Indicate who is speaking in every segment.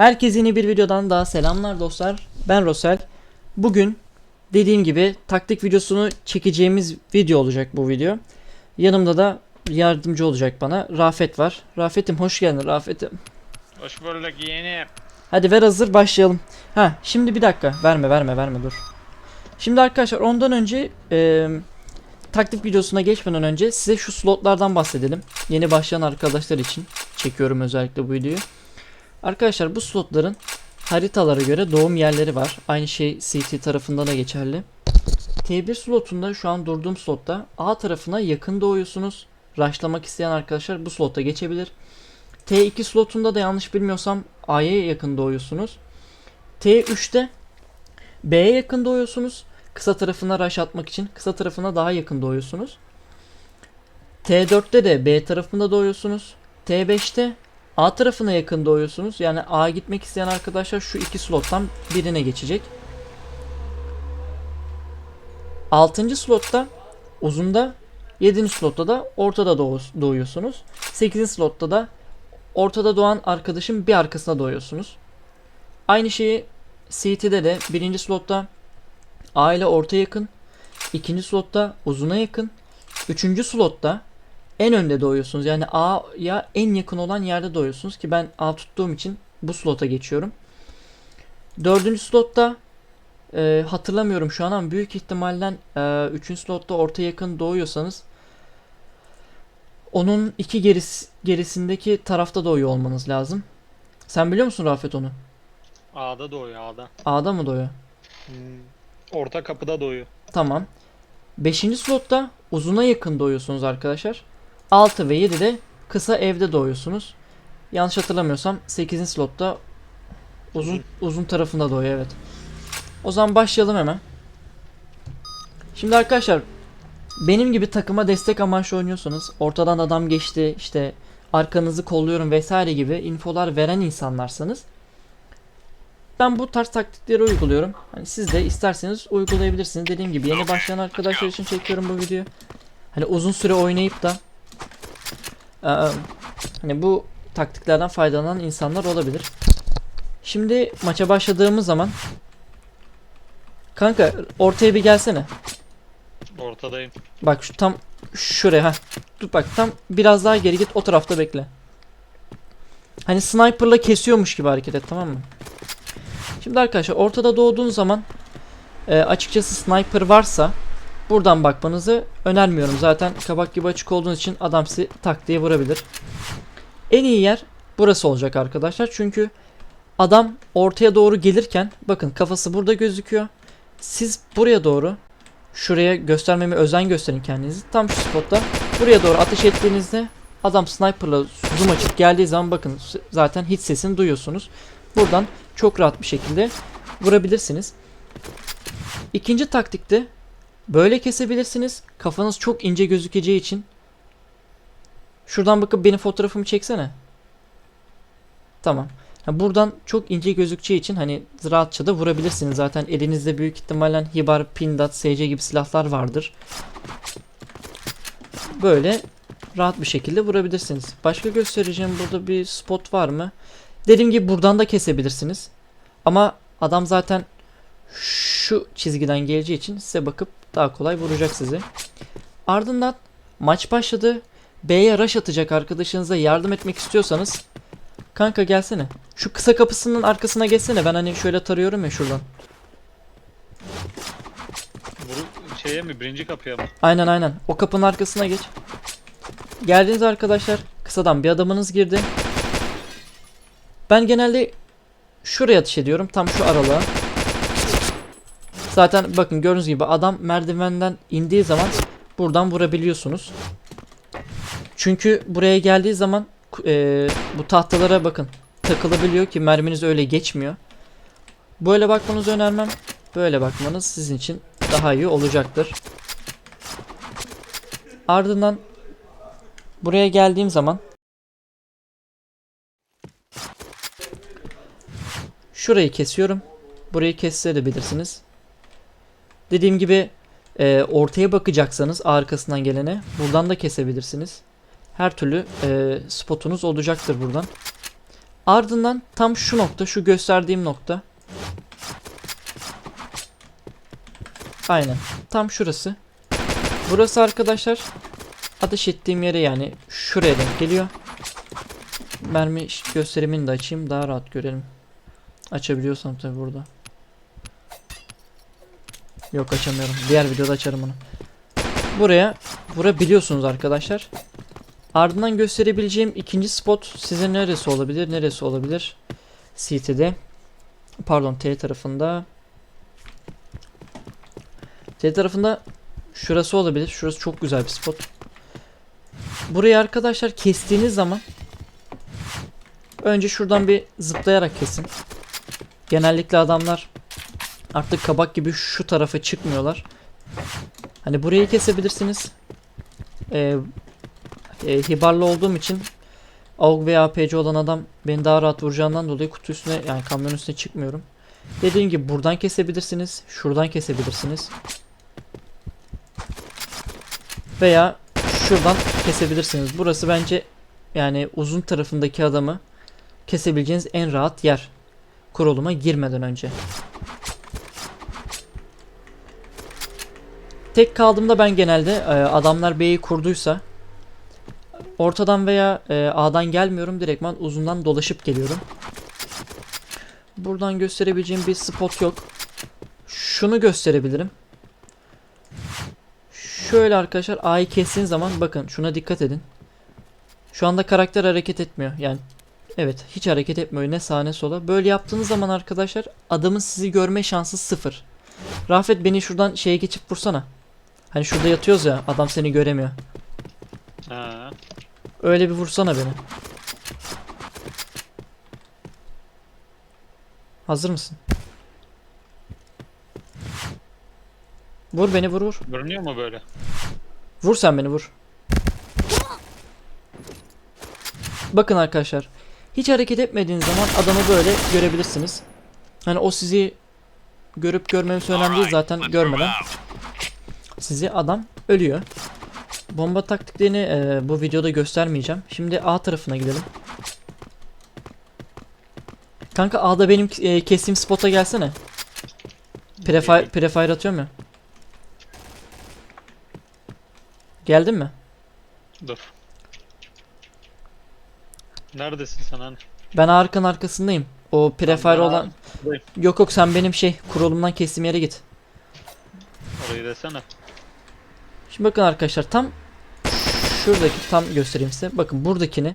Speaker 1: Herkese yeni bir videodan daha selamlar dostlar. Ben Rosel. Bugün dediğim gibi taktik videosunu çekeceğimiz video olacak bu video. Yanımda da yardımcı olacak bana Rafet var. Rafet'im hoş geldin Rafet'im.
Speaker 2: Hoş bulduk yeğenim.
Speaker 1: Hadi ver hazır başlayalım. Ha şimdi bir dakika verme verme verme dur. Şimdi arkadaşlar ondan önce e, taktik videosuna geçmeden önce size şu slotlardan bahsedelim. Yeni başlayan arkadaşlar için çekiyorum özellikle bu videoyu. Arkadaşlar bu slotların haritalara göre doğum yerleri var. Aynı şey CT tarafında da geçerli. T1 slotunda şu an durduğum slotta A tarafına yakın doğuyorsunuz. Rushlamak isteyen arkadaşlar bu slotta geçebilir. T2 slotunda da yanlış bilmiyorsam A'ya yakın doğuyorsunuz. T3'te B'ye yakın doğuyorsunuz. Kısa tarafına rush atmak için kısa tarafına daha yakın doğuyorsunuz. T4'te de B tarafında doğuyorsunuz. T5'te A tarafına yakın doğuyorsunuz. Yani A gitmek isteyen arkadaşlar şu iki slottan birine geçecek. 6. slotta uzunda 7. slotta da ortada doğu- doğuyorsunuz. 8. slotta da ortada doğan arkadaşın bir arkasına doğuyorsunuz. Aynı şeyi CT'de de birinci slotta A ile orta yakın, ikinci slotta uzuna yakın, üçüncü slotta en önde doğuyorsunuz. Yani A'ya en yakın olan yerde doğuyorsunuz ki ben A tuttuğum için bu slota geçiyorum. Dördüncü slotta e, hatırlamıyorum şu an ama büyük ihtimalle e, üçüncü slotta orta yakın doğuyorsanız onun iki geris, gerisindeki tarafta doğuyor olmanız lazım. Sen biliyor musun Rafet onu?
Speaker 2: A'da doğuyor A'da.
Speaker 1: A'da mı doğuyor?
Speaker 2: Hmm. Orta kapıda doğuyor.
Speaker 1: Tamam. Beşinci slotta uzuna yakın doğuyorsunuz arkadaşlar. 6 ve 7'de kısa evde doğuyorsunuz. Yanlış hatırlamıyorsam 8. slotta uzun
Speaker 2: Uzun.
Speaker 1: tarafında doğuyor evet. O zaman başlayalım hemen. Şimdi arkadaşlar benim gibi takıma destek amaçlı oynuyorsanız ortadan adam geçti işte arkanızı kolluyorum vesaire gibi infolar veren insanlarsanız ben bu tarz taktikleri uyguluyorum. Hani siz de isterseniz uygulayabilirsiniz. Dediğim gibi yeni başlayan arkadaşlar için çekiyorum bu videoyu. Hani uzun süre oynayıp da eee, hani bu taktiklerden faydalanan insanlar olabilir. Şimdi maça başladığımız zaman Kanka ortaya bir gelsene.
Speaker 2: Ortadayım.
Speaker 1: Bak şu tam şuraya ha. Dur bak tam biraz daha geri git o tarafta bekle. Hani sniper'la kesiyormuş gibi hareket et tamam mı? Şimdi arkadaşlar ortada doğduğun zaman e, açıkçası sniper varsa buradan bakmanızı önermiyorum. Zaten kabak gibi açık olduğunuz için adam sizi tak diye vurabilir. En iyi yer burası olacak arkadaşlar. Çünkü adam ortaya doğru gelirken bakın kafası burada gözüküyor. Siz buraya doğru şuraya göstermeme özen gösterin kendinizi. Tam şu spotta buraya doğru ateş ettiğinizde adam sniperla zoom açıp geldiği zaman bakın zaten hiç sesini duyuyorsunuz. Buradan çok rahat bir şekilde vurabilirsiniz. İkinci taktikte böyle kesebilirsiniz. Kafanız çok ince gözükeceği için şuradan bakıp benim fotoğrafımı çeksene. Tamam. Ha, buradan çok ince gözükeceği için hani rahatça da vurabilirsiniz. Zaten elinizde büyük ihtimalle Hibar, Pindat, SC gibi silahlar vardır. Böyle rahat bir şekilde vurabilirsiniz. Başka göstereceğim burada bir spot var mı? Dediğim gibi buradan da kesebilirsiniz. Ama adam zaten şu çizgiden geleceği için size bakıp daha kolay vuracak sizi. Ardından maç başladı. B'ye rush atacak arkadaşınıza yardım etmek istiyorsanız Kanka gelsene. Şu kısa kapısının arkasına geçsene. Ben hani şöyle tarıyorum ya şuradan.
Speaker 2: Vuru şeye mi birinci kapıya mı?
Speaker 1: Aynen aynen. O kapının arkasına geç. Geldiniz arkadaşlar. Kısadan bir adamınız girdi. Ben genelde şuraya atış ediyorum. Tam şu aralığa. Zaten bakın gördüğünüz gibi adam merdivenden indiği zaman buradan vurabiliyorsunuz. Çünkü buraya geldiği zaman e, bu tahtalara bakın takılabiliyor ki merminiz öyle geçmiyor. Böyle bakmanızı önermem. Böyle bakmanız sizin için daha iyi olacaktır. Ardından buraya geldiğim zaman şurayı kesiyorum. Burayı kesebilirsiniz. Dediğim gibi e, ortaya bakacaksanız arkasından gelene buradan da kesebilirsiniz. Her türlü e, spotunuz olacaktır buradan. Ardından tam şu nokta, şu gösterdiğim nokta. Aynen. Tam şurası. Burası arkadaşlar ateş ettiğim yere yani şuraya denk geliyor. Mermi gösterimini de açayım daha rahat görelim. Açabiliyorsam tabi burada. Yok açamıyorum. Diğer videoda açarım onu. Buraya vurabiliyorsunuz arkadaşlar. Ardından gösterebileceğim ikinci spot size neresi olabilir? Neresi olabilir? CT'de. Pardon T tarafında. T tarafında şurası olabilir. Şurası çok güzel bir spot. Burayı arkadaşlar kestiğiniz zaman önce şuradan bir zıplayarak kesin. Genellikle adamlar artık kabak gibi şu tarafa çıkmıyorlar. Hani burayı kesebilirsiniz. Ee, e, hibarlı olduğum için AUG veya APC olan adam beni daha rahat vuracağından dolayı kutu üstüne yani kamyon üstüne çıkmıyorum. Dediğim gibi buradan kesebilirsiniz. Şuradan kesebilirsiniz. Veya şuradan kesebilirsiniz. Burası bence yani uzun tarafındaki adamı kesebileceğiniz en rahat yer. Kuruluma girmeden önce. Tek kaldığımda ben genelde e, adamlar B'yi kurduysa ortadan veya e, A'dan gelmiyorum. Direktman uzundan dolaşıp geliyorum. Buradan gösterebileceğim bir spot yok. Şunu gösterebilirim. Şöyle arkadaşlar A'yı kestiğin zaman bakın şuna dikkat edin. Şu anda karakter hareket etmiyor. Yani evet hiç hareket etmiyor ne sağa ne sola. Böyle yaptığınız zaman arkadaşlar adamın sizi görme şansı sıfır. Rafet beni şuradan şeye geçip vursana. Hani şurada yatıyoruz ya adam seni göremiyor.
Speaker 2: Ha.
Speaker 1: Öyle bir vursana beni. Hazır mısın? Vur beni vur vur.
Speaker 2: Görünüyor mu böyle?
Speaker 1: Vur sen beni vur. Bakın arkadaşlar. Hiç hareket etmediğiniz zaman adamı böyle görebilirsiniz. Hani o sizi görüp görmemesi önemli değil zaten görmeden. Sizi adam ölüyor. Bomba taktiklerini e, bu videoda göstermeyeceğim. Şimdi A tarafına gidelim. Kanka A'da benim e, kestiğim spota gelsene. Prefire, prefire atıyorum ya. Geldin mi?
Speaker 2: Dur. Neredesin sen hani?
Speaker 1: Ben arkanın arkasındayım. O prefire olan... Yok yok sen benim şey kurulumdan kestiğim yere git.
Speaker 2: Orayı desene.
Speaker 1: Şimdi bakın arkadaşlar tam şuradaki tam göstereyim size. Bakın buradakini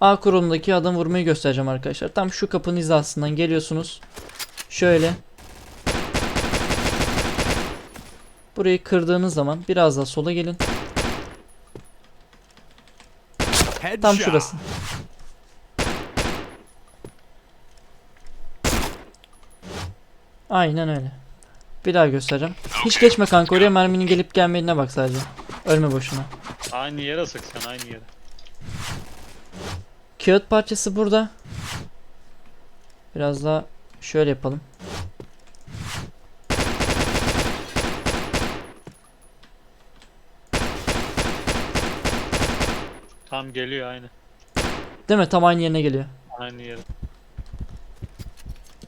Speaker 1: A kurulumdaki adam vurmayı göstereceğim arkadaşlar. Tam şu kapının hizasından geliyorsunuz. Şöyle. Burayı kırdığınız zaman biraz daha sola gelin. Tam şurası. Aynen öyle. Bir daha göstereceğim. Hiç geçme kanka oraya merminin gelip gelmediğine bak sadece. Ölme boşuna.
Speaker 2: Aynı yere sık sen aynı yere.
Speaker 1: Kağıt parçası burada. Biraz daha şöyle yapalım.
Speaker 2: Tam geliyor aynı.
Speaker 1: Değil mi? Tam aynı yerine geliyor.
Speaker 2: Aynı yere.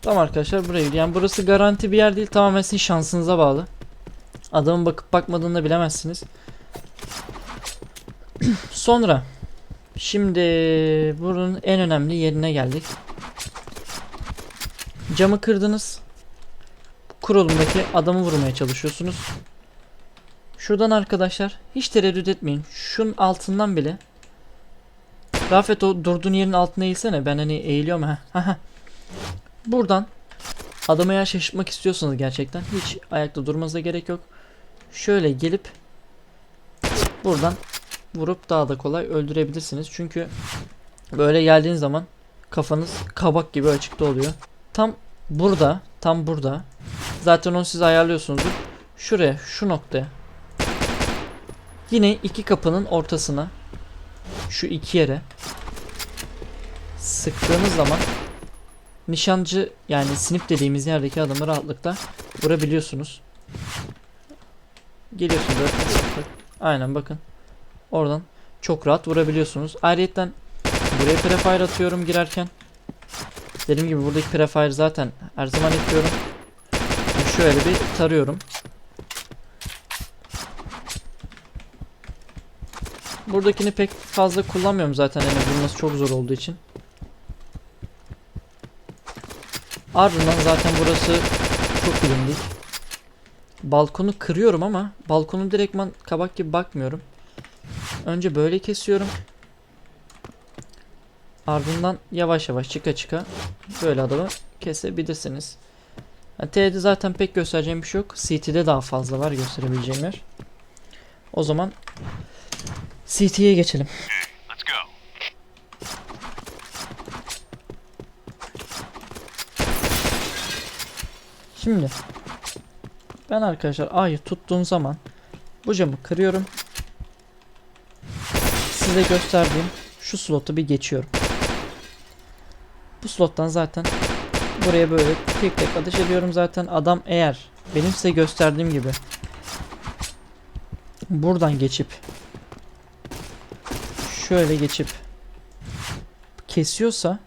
Speaker 1: Tamam arkadaşlar buraya gidiyor. Yani burası garanti bir yer değil. Tamamen sizin şansınıza bağlı. Adamın bakıp bakmadığını da bilemezsiniz. Sonra şimdi bunun en önemli yerine geldik. Camı kırdınız. Kurulumdaki adamı vurmaya çalışıyorsunuz. Şuradan arkadaşlar hiç tereddüt etmeyin. Şunun altından bile Rafet o durduğun yerin altına eğilsene. Ben hani eğiliyorum ha. Buradan adamı eğer şaşırtmak istiyorsanız gerçekten hiç ayakta durmanıza gerek yok. Şöyle gelip buradan vurup daha da kolay öldürebilirsiniz. Çünkü böyle geldiğiniz zaman kafanız kabak gibi açıkta oluyor. Tam burada, tam burada. Zaten onu siz ayarlıyorsunuzdur. Şuraya, şu noktaya. Yine iki kapının ortasına şu iki yere sıktığınız zaman nişancı yani snip dediğimiz yerdeki adamı rahatlıkla vurabiliyorsunuz. Geliyorsunuz Aynen bakın. Oradan çok rahat vurabiliyorsunuz. Ayrıyeten buraya prefire atıyorum girerken. Dediğim gibi buradaki prefire zaten her zaman yapıyorum. Şöyle bir tarıyorum. Buradakini pek fazla kullanmıyorum zaten yani bulması çok zor olduğu için. Ardından zaten burası çok bilindik. Balkonu kırıyorum ama balkonu direktman kabak gibi bakmıyorum. Önce böyle kesiyorum. Ardından yavaş yavaş çıka çıka böyle adamı kesebilirsiniz. Yani T'de zaten pek göstereceğim bir şey yok. CT'de daha fazla var gösterebileceğim yer. O zaman CT'ye geçelim. Şimdi ben arkadaşlar A'yı tuttuğum zaman bu camı kırıyorum. Size gösterdiğim şu slotu bir geçiyorum. Bu slottan zaten buraya böyle tek tek ateş ediyorum zaten adam eğer benim size gösterdiğim gibi buradan geçip şöyle geçip kesiyorsa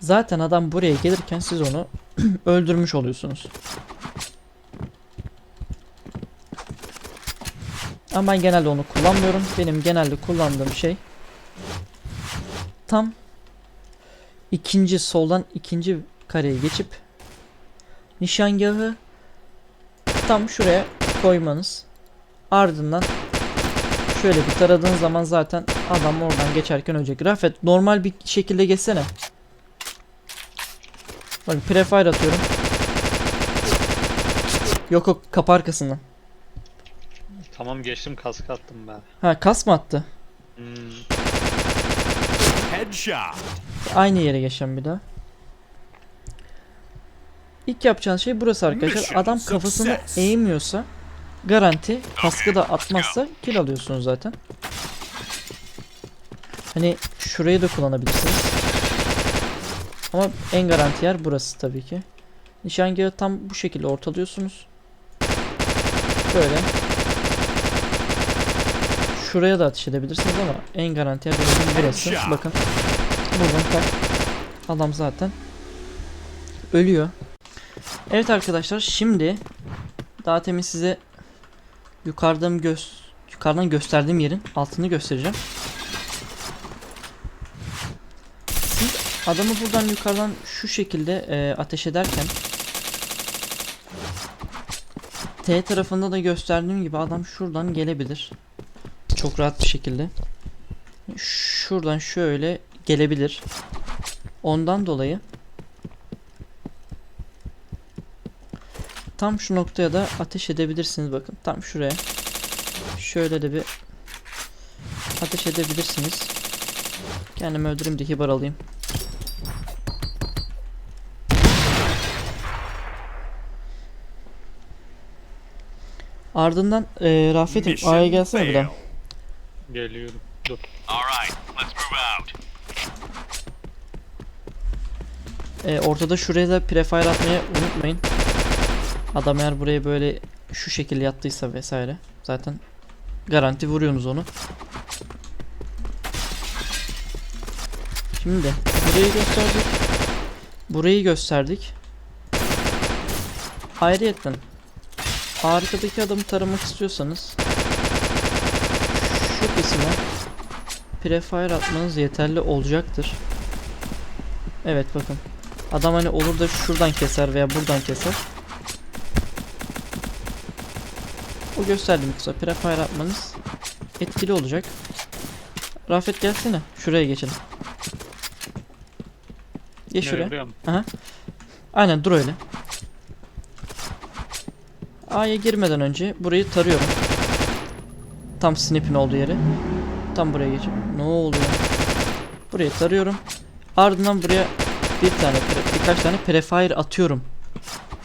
Speaker 1: zaten adam buraya gelirken siz onu öldürmüş oluyorsunuz. Ama ben genelde onu kullanmıyorum. Benim genelde kullandığım şey tam ikinci soldan ikinci kareye geçip nişangahı tam şuraya koymanız. Ardından şöyle bir taradığın zaman zaten adam oradan geçerken ölecek. Rafet normal bir şekilde geçsene. Bak prefire atıyorum. Yok yok kapı arkasından.
Speaker 2: Tamam geçtim kask attım ben.
Speaker 1: Ha kas mı attı?
Speaker 2: Hmm.
Speaker 3: Headshot.
Speaker 1: Aynı yere geçeceğim bir daha. İlk yapacağın şey burası arkadaşlar. Adam kafasını eğmiyorsa garanti kaskı da atmazsa kill alıyorsunuz zaten. Hani şurayı da kullanabilirsiniz. Ama en garanti yer burası tabii ki. Nişangahı tam bu şekilde ortalıyorsunuz. Böyle. Şuraya da ateş edebilirsiniz ama en garanti yer burası. Bakın. Buradan tak. Adam zaten ölüyor. Evet arkadaşlar şimdi daha temin size yukarıdan göz yukarıdan gösterdiğim yerin altını göstereceğim. Siz adamı buradan yukarıdan şu şekilde e, ateş ederken T tarafında da gösterdiğim gibi adam şuradan gelebilir. Çok rahat bir şekilde. Şuradan şöyle gelebilir. Ondan dolayı tam şu noktaya da ateş edebilirsiniz bakın. Tam şuraya. Şöyle de bir ateş edebilirsiniz. Kendimi öldüreyim de hibar alayım. Ardından e, Rafet'im
Speaker 3: Mission
Speaker 1: A'ya gelsene bir daha.
Speaker 2: Geliyorum. Dur.
Speaker 3: All right, let's move out.
Speaker 1: E, ortada şuraya da prefire atmayı unutmayın. Adam eğer buraya böyle şu şekilde yattıysa vesaire zaten garanti vuruyorsunuz onu. Şimdi burayı gösterdik. Burayı gösterdik. Ayrıyetten arkadaki adamı taramak istiyorsanız şu kısma prefire atmanız yeterli olacaktır. Evet bakın. Adam hani olur da şuradan keser veya buradan keser. O gösterdiğim kısa prefire atmanız etkili olacak. Rafet gelsene. Şuraya geçelim. Geç şuraya.
Speaker 2: Mi?
Speaker 1: Aynen dur öyle. A'ya girmeden önce burayı tarıyorum. Tam snip'in olduğu yeri. Tam buraya geçip. Ne oluyor? Burayı tarıyorum. Ardından buraya bir tane birkaç tane prefire atıyorum.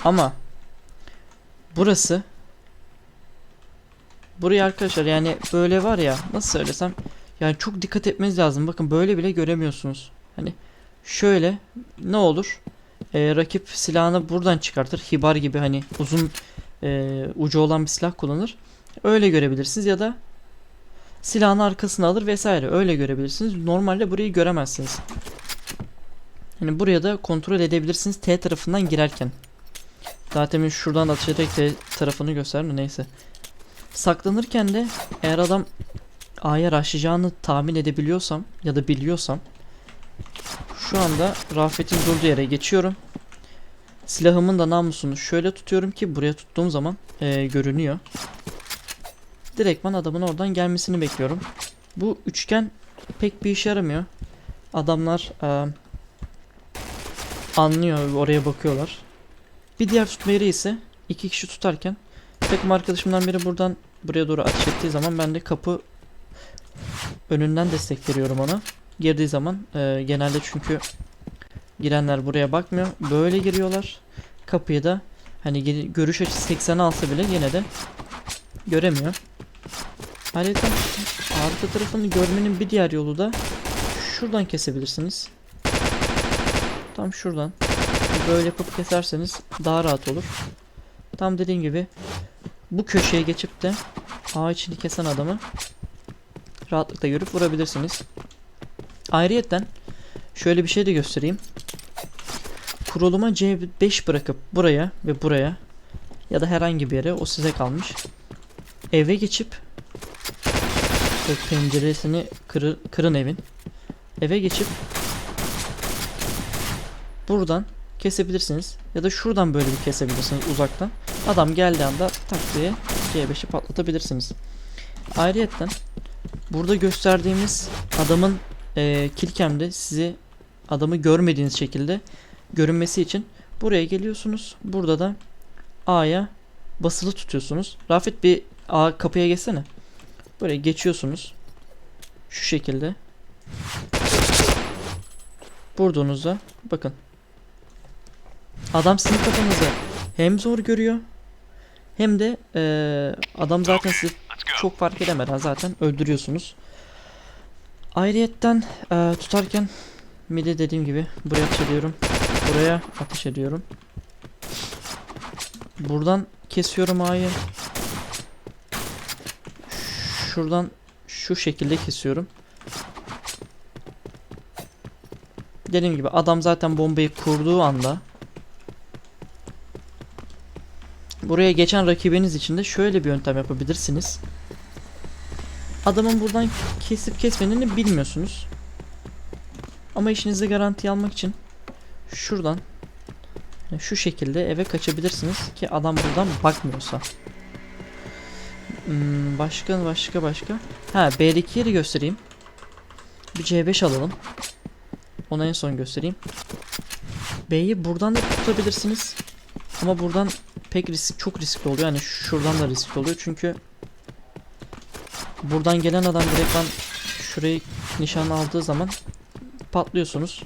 Speaker 1: Ama burası Buraya arkadaşlar yani böyle var ya nasıl söylesem yani çok dikkat etmeniz lazım. Bakın böyle bile göremiyorsunuz. Hani şöyle ne olur? Ee, rakip silahını buradan çıkartır. Hibar gibi hani uzun e, ucu olan bir silah kullanır. Öyle görebilirsiniz ya da silahını arkasına alır vesaire. Öyle görebilirsiniz. Normalde burayı göremezsiniz. Hani buraya da kontrol edebilirsiniz T tarafından girerken. Zaten şuradan da açarak T tarafını göstermiyor neyse. Saklanırken de eğer adam A'ya rushlayacağını tahmin edebiliyorsam ya da biliyorsam şu anda Rafet'in durduğu yere geçiyorum. Silahımın da namlusunu şöyle tutuyorum ki buraya tuttuğum zaman eee, görünüyor. Direktman adamın oradan gelmesini bekliyorum. Bu üçgen pek bir işe yaramıyor. Adamlar eee, anlıyor oraya bakıyorlar. Bir diğer tutma yeri ise iki kişi tutarken takım arkadaşımdan biri buradan buraya doğru ateş ettiği zaman ben de kapı önünden destek veriyorum ona. Girdiği zaman eee, genelde çünkü girenler buraya bakmıyor. Böyle giriyorlar. Kapıyı da hani görüş açısı 80'e alsa bile yine de göremiyor. Ayrıca arka tarafını görmenin bir diğer yolu da şuradan kesebilirsiniz. Tam şuradan. Böyle yapıp keserseniz daha rahat olur. Tam dediğim gibi bu köşeye geçip de ağ içini kesen adamı rahatlıkla görüp vurabilirsiniz. Ayrıyetten şöyle bir şey de göstereyim. Kuruluma C5 bırakıp buraya ve buraya ya da herhangi bir yere o size kalmış. Eve geçip penceresini kırı- kırın evin. Eve geçip buradan kesebilirsiniz. Ya da şuradan böyle bir kesebilirsiniz uzaktan. Adam geldiği anda tak diye C5'i patlatabilirsiniz. Ayrıyetten burada gösterdiğimiz adamın e, killcam'de sizi adamı görmediğiniz şekilde görünmesi için buraya geliyorsunuz. Burada da A'ya basılı tutuyorsunuz. Rafet bir A kapıya geçsene. Böyle geçiyorsunuz. Şu şekilde. Vurduğunuzda bakın. Adam sizin kafanızı hem zor görüyor hem de eee, adam zaten sizi çok fark edemeden zaten öldürüyorsunuz. Ayrıyetten eee, tutarken midi dediğim gibi buraya ateş ediyorum. Buraya ateş ediyorum. Buradan kesiyorum A'yı. Şuradan şu şekilde kesiyorum. Dediğim gibi adam zaten bombayı kurduğu anda buraya geçen rakibiniz için de şöyle bir yöntem yapabilirsiniz. Adamın buradan kesip kesmediğini bilmiyorsunuz. Ama işinizi garantiye almak için şuradan şu şekilde eve kaçabilirsiniz ki adam buradan bakmıyorsa. Hmm, başka başka başka. Ha B'deki yeri göstereyim. Bir C5 alalım. Onu en son göstereyim. B'yi buradan da tutabilirsiniz. Ama buradan pek risk çok riskli oluyor. Yani şuradan da riskli oluyor çünkü buradan gelen adam direktman şurayı nişan aldığı zaman patlıyorsunuz.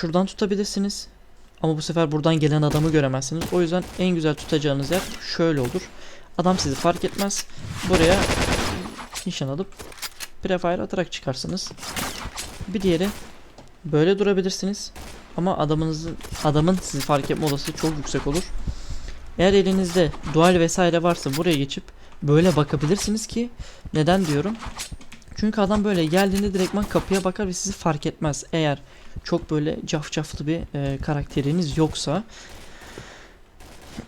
Speaker 1: Şuradan tutabilirsiniz. Ama bu sefer buradan gelen adamı göremezsiniz. O yüzden en güzel tutacağınız yer şöyle olur. Adam sizi fark etmez. Buraya nişan alıp prefire atarak çıkarsınız. Bir diğeri böyle durabilirsiniz. Ama adamınızın adamın sizi fark etme olası çok yüksek olur. Eğer elinizde dual vesaire varsa buraya geçip böyle bakabilirsiniz ki neden diyorum? Çünkü adam böyle geldiğinde direktman kapıya bakar ve sizi fark etmez. Eğer çok böyle cafcaflı bir e, karakteriniz yoksa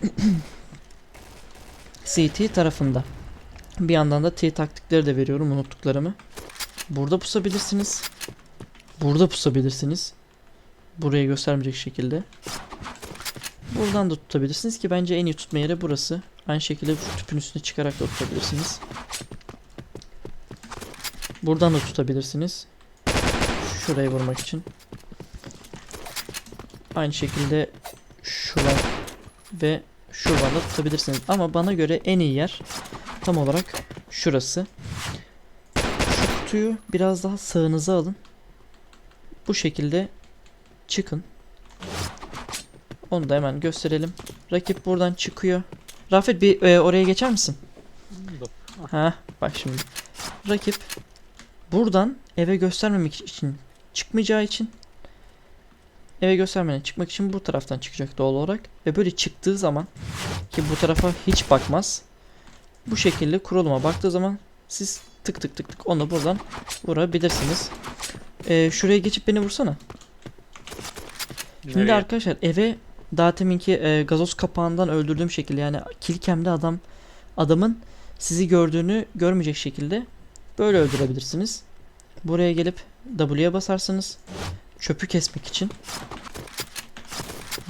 Speaker 1: CT tarafında. Bir yandan da T taktikleri de veriyorum unuttuklarımı. Burada pusabilirsiniz. Burada pusabilirsiniz. Burayı göstermeyecek şekilde. Buradan da tutabilirsiniz ki bence en iyi tutma yeri burası. Aynı şekilde tüpün üstüne çıkarak da tutabilirsiniz. Buradan da tutabilirsiniz. Şurayı vurmak için. Aynı şekilde şuradan ve şuradan da tutabilirsiniz. Ama bana göre en iyi yer tam olarak şurası. Şu kutuyu biraz daha sağınıza alın. Bu şekilde çıkın. Onu da hemen gösterelim. Rakip buradan çıkıyor. Rafet bir e, oraya geçer misin? Ha, bak şimdi. Rakip buradan eve göstermemek için çıkmayacağı için eve göstermeden çıkmak için bu taraftan çıkacak doğal olarak ve böyle çıktığı zaman ki bu tarafa hiç bakmaz. Bu şekilde kuruluma baktığı zaman siz tık tık tık tık onu buradan vurabilirsiniz. Ee, şuraya geçip beni vursana. Şimdi
Speaker 2: Nereye?
Speaker 1: arkadaşlar eve daha teminki e, gazoz kapağından öldürdüğüm şekilde yani kilkemde adam adamın sizi gördüğünü görmeyecek şekilde böyle öldürebilirsiniz. Buraya gelip W'ye basarsınız. Çöpü kesmek için.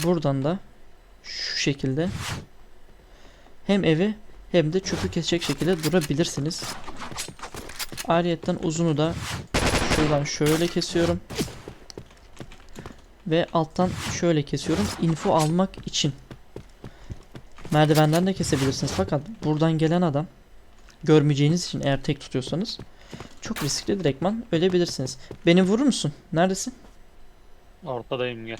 Speaker 1: Buradan da şu şekilde hem evi hem de çöpü kesecek şekilde durabilirsiniz. Ayrıyetten uzunu da şuradan şöyle kesiyorum. Ve alttan şöyle kesiyorum. Info almak için. Merdivenden de kesebilirsiniz. Fakat buradan gelen adam görmeyeceğiniz için eğer tek tutuyorsanız çok riskli direktman ölebilirsiniz. Beni vurur musun? Neredesin?
Speaker 2: Ortadayım gel.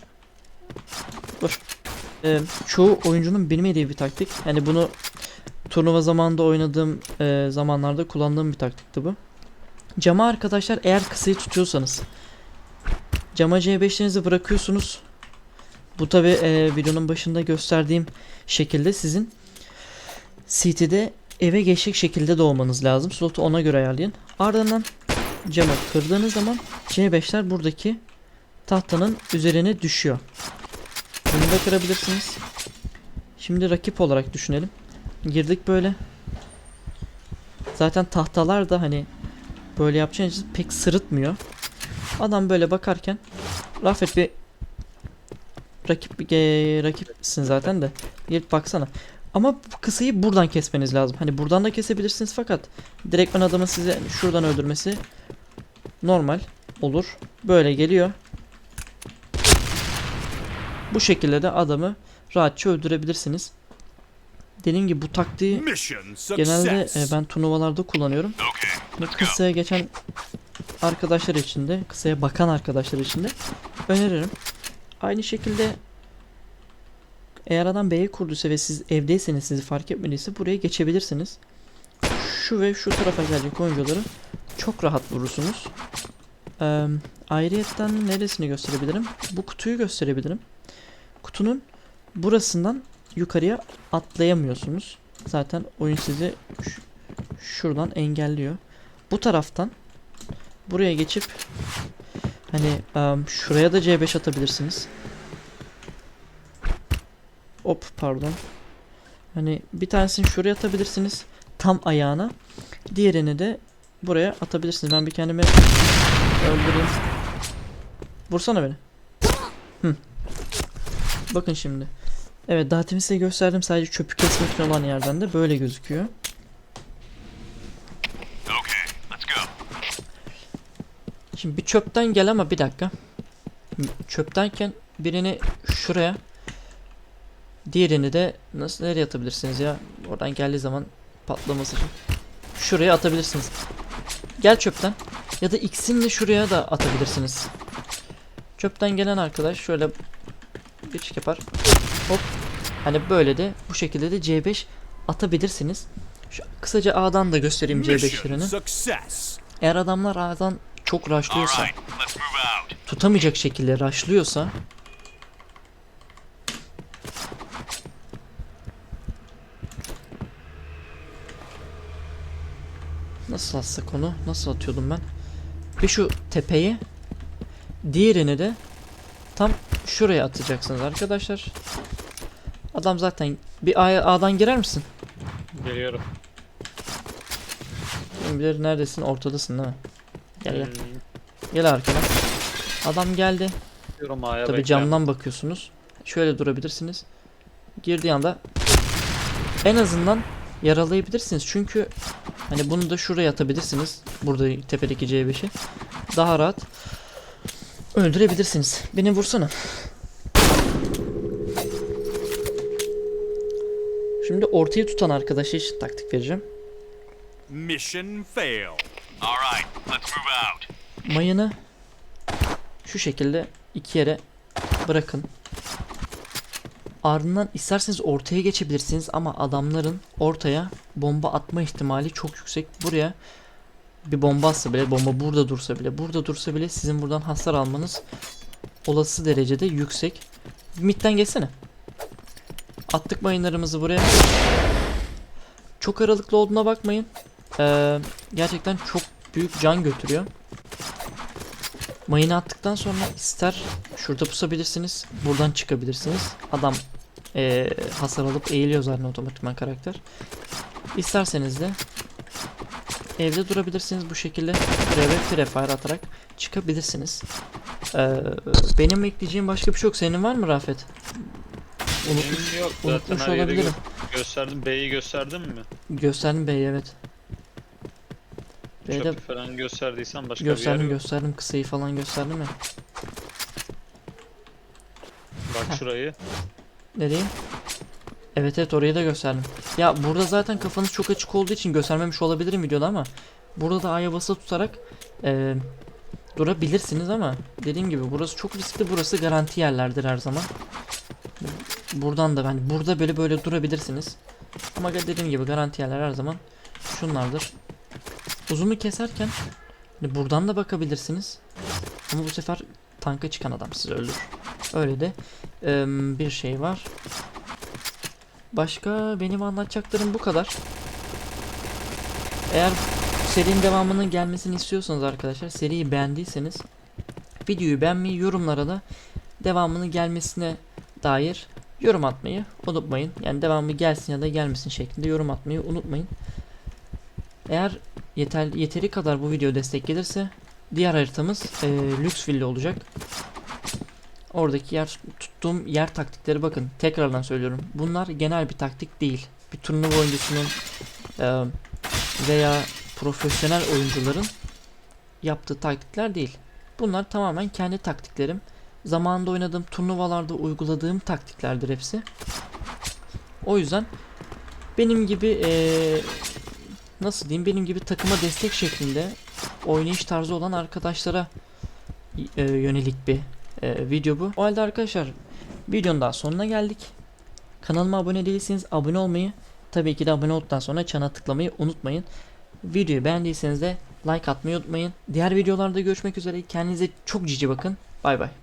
Speaker 1: Ee, çoğu oyuncunun bilmediği bir taktik. Hani bunu turnuva zamanında oynadığım e, zamanlarda kullandığım bir taktikti bu. Cama arkadaşlar eğer kısayı tutuyorsanız cama C5'lerinizi bırakıyorsunuz. Bu tabi videonun başında gösterdiğim şekilde sizin CT'de eve geçecek şekilde de olmanız lazım. Slotu ona göre ayarlayın. Ardından camı kırdığınız zaman C5'ler buradaki tahtanın üzerine düşüyor. Bunu da kırabilirsiniz. Şimdi rakip olarak düşünelim. Girdik böyle. Zaten tahtalar da hani böyle yapacağınız pek sırıtmıyor. Adam böyle bakarken Rafet bir rakip e, rakipsin zaten de gelip baksana. Ama bu kısayı buradan kesmeniz lazım. Hani buradan da kesebilirsiniz fakat direktman adamın size şuradan öldürmesi normal olur. Böyle geliyor. Bu şekilde de adamı rahatça öldürebilirsiniz. Dediğim gibi bu taktiği genelde e, ben turnuvalarda kullanıyorum. Ve kısaya geçen arkadaşlar için de, kısaya bakan arkadaşlar için de öneririm. Aynı şekilde eğer adam B'ye kurduysa ve siz evdeyseniz sizi fark etmediyse buraya geçebilirsiniz. Şu ve şu tarafa gelecek oyuncuları çok rahat vurursunuz. Ee, ayrıyetten neresini gösterebilirim? Bu kutuyu gösterebilirim. Kutunun burasından yukarıya atlayamıyorsunuz. Zaten oyun sizi şuradan engelliyor. Bu taraftan buraya geçip hani em, şuraya da C5 atabilirsiniz. Hop pardon. Hani bir tanesini şuraya atabilirsiniz. Tam ayağına. Diğerini de buraya atabilirsiniz. Ben bir kendimi öldüreyim. Vursana beni. Hı. Bakın şimdi. Evet daha temin size gösterdim. Sadece çöpü kesmek için olan yerden de böyle gözüküyor. Şimdi bir çöpten gel ama bir dakika. Çöptenken birini şuraya diğerini de nasıl nereye atabilirsiniz ya? Oradan geldiği zaman patlaması için. Şuraya atabilirsiniz. Gel çöpten. Ya da ikisini de şuraya da atabilirsiniz. Çöpten gelen arkadaş şöyle bir çık yapar. Hop. Hani böyle de bu şekilde de C5 atabilirsiniz. Şu kısaca A'dan da göstereyim
Speaker 3: Mission
Speaker 1: C5'lerini.
Speaker 3: success.
Speaker 1: Eğer adamlar A'dan çok
Speaker 3: out.
Speaker 1: tutamayacak şekilde rushlıyorsa Nasıl atsak onu? Nasıl atıyordum ben? Bir şu tepeye diğerini de tam şuraya atacaksınız arkadaşlar. Adam zaten bir A'ya A'dan girer misin?
Speaker 2: Geliyorum.
Speaker 1: Kim bilir neredesin? Ortadasın değil mi? Gel gel.
Speaker 2: Hmm,
Speaker 1: Gel arkadan. Adam geldi.
Speaker 2: A'ya
Speaker 1: Tabi camdan bakıyorsunuz. Şöyle durabilirsiniz. Girdiği anda en azından yaralayabilirsiniz. Çünkü hani bunu da şuraya atabilirsiniz. Burada tepedeki C5'i. Daha rahat öldürebilirsiniz. Beni vursana. Şimdi ortayı tutan arkadaşa için taktik vereceğim.
Speaker 3: Mission fail. All right, let's move out.
Speaker 1: Mayını şu şekilde iki yere bırakın. Ardından isterseniz ortaya geçebilirsiniz ama adamların ortaya bomba atma ihtimali çok yüksek. Buraya bir bomba atsa bile, bomba burada dursa bile, burada dursa bile sizin buradan hasar almanız olası derecede yüksek. Mid'den geçsene. Attık mayınlarımızı buraya. Çok aralıklı olduğuna bakmayın. Ee, gerçekten çok büyük can götürüyor. Mayını attıktan sonra ister şurada pusabilirsiniz. Buradan çıkabilirsiniz. Adam eee, hasar alıp eğiliyor zaten otomatikman karakter. İsterseniz de evde durabilirsiniz bu şekilde. Buraya ve prefire atarak çıkabilirsiniz. Eee, benim ekleyeceğim başka bir şey yok. Senin var mı Rafet? Unutmuş,
Speaker 2: Benim yok zaten
Speaker 1: unutmuş
Speaker 2: yeri gö-
Speaker 1: olabilirim.
Speaker 2: gösterdim. B'yi gösterdim mi?
Speaker 1: Gösterdim Bey evet. B'de
Speaker 2: falan gösterdiysen başka bir yer
Speaker 1: gösterdim
Speaker 2: yok.
Speaker 1: gösterdim kısayı falan gösterdim mi?
Speaker 2: Bak şurayı.
Speaker 1: Nereye? Evet evet orayı da gösterdim. Ya burada zaten kafanız çok açık olduğu için göstermemiş olabilirim videoda ama burada da A'ya basılı tutarak eee, durabilirsiniz ama dediğim gibi burası çok riskli burası garanti yerlerdir her zaman. Buradan da ben burada böyle böyle durabilirsiniz. Ama dediğim gibi garanti yerler her zaman şunlardır. Uzunu keserken hani buradan da bakabilirsiniz. Ama bu sefer tanka çıkan adam sizi öldürür. Öyle de eee, bir şey var. Başka benim anlatacaklarım bu kadar. Eğer serinin devamının gelmesini istiyorsanız arkadaşlar seriyi beğendiyseniz videoyu beğenmeyi yorumlara da devamının gelmesine dair yorum atmayı unutmayın. Yani devamı gelsin ya da gelmesin şeklinde yorum atmayı unutmayın. Eğer yeter, yeteri kadar bu video destek gelirse diğer haritamız e, Luxville olacak. Oradaki yer tuttuğum yer taktikleri bakın tekrardan söylüyorum. Bunlar genel bir taktik değil. Bir turnuva oyuncusunun e, veya profesyonel oyuncuların yaptığı taktikler değil. Bunlar tamamen kendi taktiklerim. Zamanında oynadığım turnuvalarda uyguladığım taktiklerdir hepsi. O yüzden benim gibi e, nasıl diyeyim benim gibi takıma destek şeklinde oynayış tarzı olan arkadaşlara e, yönelik bir e, video bu. O halde arkadaşlar videonun daha sonuna geldik. Kanalıma abone değilseniz abone olmayı, tabii ki de abone olduktan sonra çana tıklamayı unutmayın. Videoyu beğendiyseniz de like atmayı unutmayın. Diğer videolarda görüşmek üzere. Kendinize çok cici bakın. Bay bay.